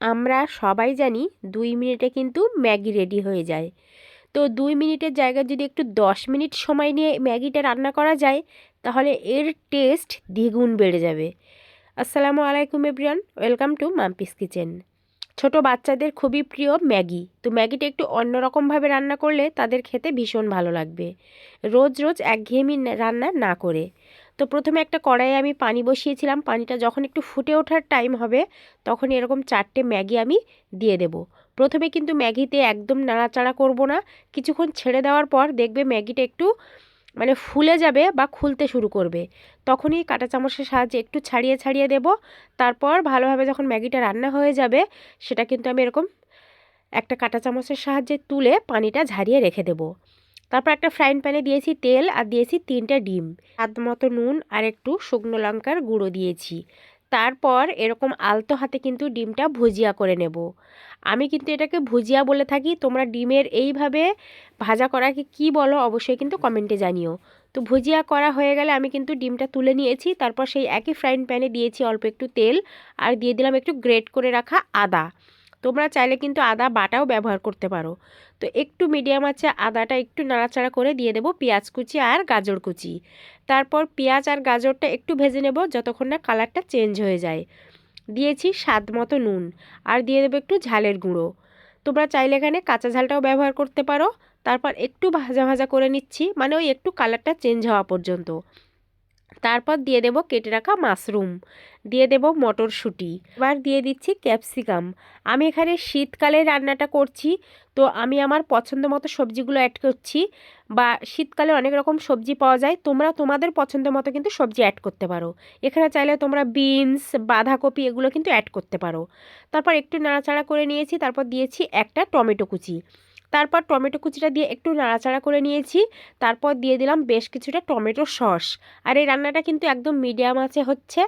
আমরা সবাই জানি দুই মিনিটে কিন্তু ম্যাগি রেডি হয়ে যায়। তো দুই মিনিটের জায়গায় যদি একটু দশ মিনিট সময় নিয়ে ম্যাগিটা রান্না করা যায়, তাহলে এর টেস্ট দ্বিগুণ বেড়ে যাবে। আসসালামু আলাইকুম everyone welcome to Mampi's Kitchen. ছোট বাচ্চাদের খুবই প্রিয় ম্যাগি। তো ম্যাগিটা একটু অন্যরকমভাবে রান্না করলে তাদের খেতে ভীষণ ভালো লাগবে। রোজ রোজ একঘেয়েমি রান্না না করে। তো প্রথমে একটা কড়াইয়ে আমি পানি বসিয়েছিলাম। পানিটা যখন একটু ফুটে ওঠার টাইম হবে, তখন এরকম চারটে ম্যাগি আমি দিয়ে দেব। প্রথমে কিন্তু ম্যাগিতে একদম নাড়াচাড়া করব না। কিছুক্ষণ ছেড়ে দেওয়ার পর দেখবে ম্যাগিটা একটু মানে ফুলে যাবে বা খুলতে শুরু করবে। তখনই কাঁটা চামচের সাহায্যে একটু ছাড়িয়ে ছাড়িয়ে দেব। তারপর ভালোভাবে যখন ম্যাগিটা রান্না হয়ে যাবে, সেটা কিন্তু আমি এরকম একটা কাঁটা চামচের সাহায্যে তুলে পানিটা ঝারিয়ে রেখে দেবো। তারপর একটা ফ্রাইং প্যানে দিয়েছি তেল আর দিয়েছি তিনটা ডিম। স্বাদ মতো নুন আর একটু শুকনো লঙ্কার গুঁড়ো দিয়েছি। তারপর এরকম আলতো হাতে কিন্তু ডিমটা ভুজিয়া করে নেব। আমি কিন্তু এটাকে ভুজিয়া বলে থাকি, তোমরা ডিমের এইভাবে ভাজা করাকে কি বলো অবশ্যই কিন্তু কমেন্টে জানিও। তো ভুজিয়া করা হয়ে গেলে আমি কিন্তু ডিমটা তুলে নিয়েছি, তারপর সেই একই ফ্রাইং প্যানে দিয়েছি অল্প একটু তেল আর দিয়ে দিলাম একটু গ্রেট করে রাখা আদা। তোমরা চাইলে কিন্তু আদা বাটাও ব্যবহার করতে পারো। তো একটু মিডিয়াম আছে আদাটা একটু নাড়াচাড়া করে দিয়ে দেবো পেঁয়াজ কুচি আর গাজর কুচি। তারপর পেঁয়াজ আর গাজরটা একটু ভেজে নেব যতক্ষণ না কালারটা চেঞ্জ হয়ে যায়। দিয়েছি স্বাদ মতো নুন আর দিয়ে দেবো একটু ঝালের গুঁড়ো। তোমরা চাইলে এখানে কাঁচা ঝালটাও ব্যবহার করতে পারো। তারপর একটু ভাজা ভাজা করে নিচ্ছি মানে ওই একটু কালারটা চেঞ্জ হওয়া পর্যন্ত। তারপর দিয়ে দেব কেটে রাখা মাশরুম। দিয়ে দেব মটরশুঁটি। এবার দিয়ে দিচ্ছি ক্যাপসিকাম। আমি এখানে শীতকালে রান্নাটা করছি, তো আমি আমার পছন্দ মতো সবজিগুলো অ্যাড করছি বা শীতকালে অনেক রকম সবজি পাওয়া যায়, তোমরা তোমাদের পছন্দ মতো কিন্তু সবজি অ্যাড করতে পারো। এখানে চাইলে তোমরা বিনস, বাঁধাকপি এগুলো কিন্তু অ্যাড করতে পারো। তারপর একটু নাড়াচাড়া করে নিয়েছি, তারপর দিয়েছি একটা টমেটো কুচি। তারপর টমেটো কুচিটা দিয়ে একটু নাড়াচাড়া করে নিয়েছি। তারপর দিয়ে দিলাম বেশ কিছুটা টমেটো সস। আর এই রান্নাটা কিন্তু একদম মিডিয়াম আছে হচ্ছে।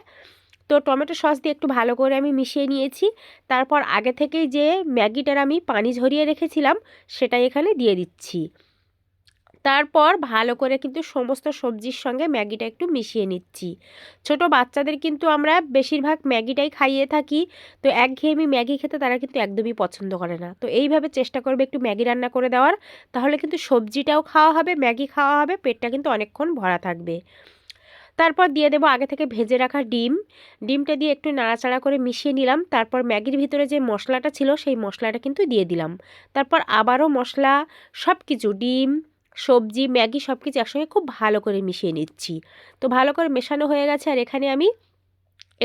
তো টমেটো সস দিয়ে একটু ভালো করে আমি মিশিয়ে নিয়েছি। তারপর আগে থেকেই যে ম্যাগিটার আমি পানি ঝরিয়ে রেখেছিলাম, সেটাই এখানে দিয়ে দিচ্ছি। তারপর ভালো করে কিন্তু সমস্ত সবজির সঙ্গে ম্যাগিটা একটু মিশিয়ে নিচ্ছি। ছোট বাচ্চাদের কিন্তু আমরা বেশিরভাগ ম্যাগিটাই খাইয়ে থাকি, তো একঘেয়েমি ম্যাগি খেতে তারা কিন্তু একদমই পছন্দ করে না। তো এইভাবে চেষ্টা করবে একটু ম্যাগি রান্না করে দেওয়ার, তাহলে কিন্তু সবজিটাও খাওয়া হবে, ম্যাগি খাওয়া হবে, পেটটা কিন্তু অনেকক্ষণ ভরা থাকবে। তারপর দিয়ে দেবো আগে থেকে ভেজে রাখা ডিম। ডিমটা দিয়ে একটু নাড়াচাড়া করে মিশিয়ে নিলাম, তারপর ম্যাগির ভিতরে যে মশলাটা ছিল সেই মশলাটা কিন্তু দিয়ে দিলাম। তারপর আবারও মশলা সব কিছু ডিম সবজি, ম্যাগি সব কিছু একসঙ্গে খুব ভালো করে মিশিয়ে নিচ্ছি। তো ভালো করে মেশানো হয়ে গেছে আর এখানে আমি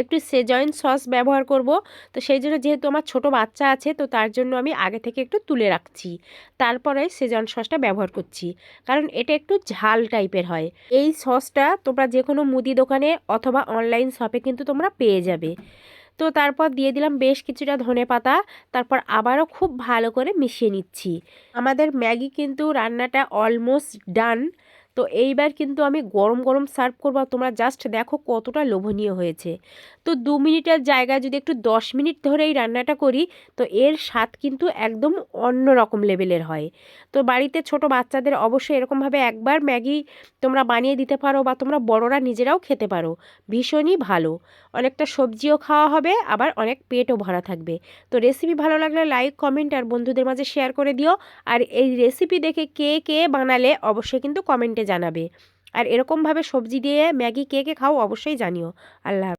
একটু সেজয়েন সস ব্যবহার করব। তো সেই জন্য যেহেতু আমার ছোট বাচ্চা আছে, তো তার জন্য আমি আগে থেকে একটু তুলে রাখছি। তারপরে সেজয়েন সসটা ব্যবহার করছি। কারণ এটা একটু ঝাল টাইপের হয়। এই সসটা তোমরা যে কোনো মুদি দোকানে অথবা অনলাইন শপে কিন্তু তোমরা পেয়ে যাবে। তো তারপর দিয়ে দিলাম বেশ কিছুটা ধনে পাতা। তারপর আবারও খুব ভালো করে মিশিয়ে নিচ্ছি। আমাদের ম্যাগি কিন্তু রান্নাটা অলমোস্ট ডান তো এইবার কিন্তু আমি গরম গরম সার্ভ করব তোমরা জাস্ট দেখো কতটা লোভনীয় হয়েছে। তো দু মিনিটের জায়গায় যদি একটু দশ মিনিট ধরে এই রান্নাটা করি, তো এর স্বাদ কিন্তু একদম অন্য রকম লেভেলের হয়। তো বাড়িতে ছোট বাচ্চাদের অবশ্যই এরকমভাবে একবার ম্যাগি তোমরা বানিয়ে দিতে পারো বা তোমরা বড়রা নিজেরাও খেতে পারো। ভীষণই ভালো। অনেকটা সবজিও খাওয়া হবে, আবার অনেক পেটও ভরা থাকবে। তো রেসিপি ভালো লাগলে লাইক, কমেন্ট আর বন্ধুদের মাঝে শেয়ার করে দিও। আর এই রেসিপি দেখে কে কে বানালে অবশ্যই কিন্তু কমেন্টে জানাবে। আর এরকমভাবে সবজি দিয়ে ম্যাগি কে কে খাও অবশ্যই জানিও। আল্লাহ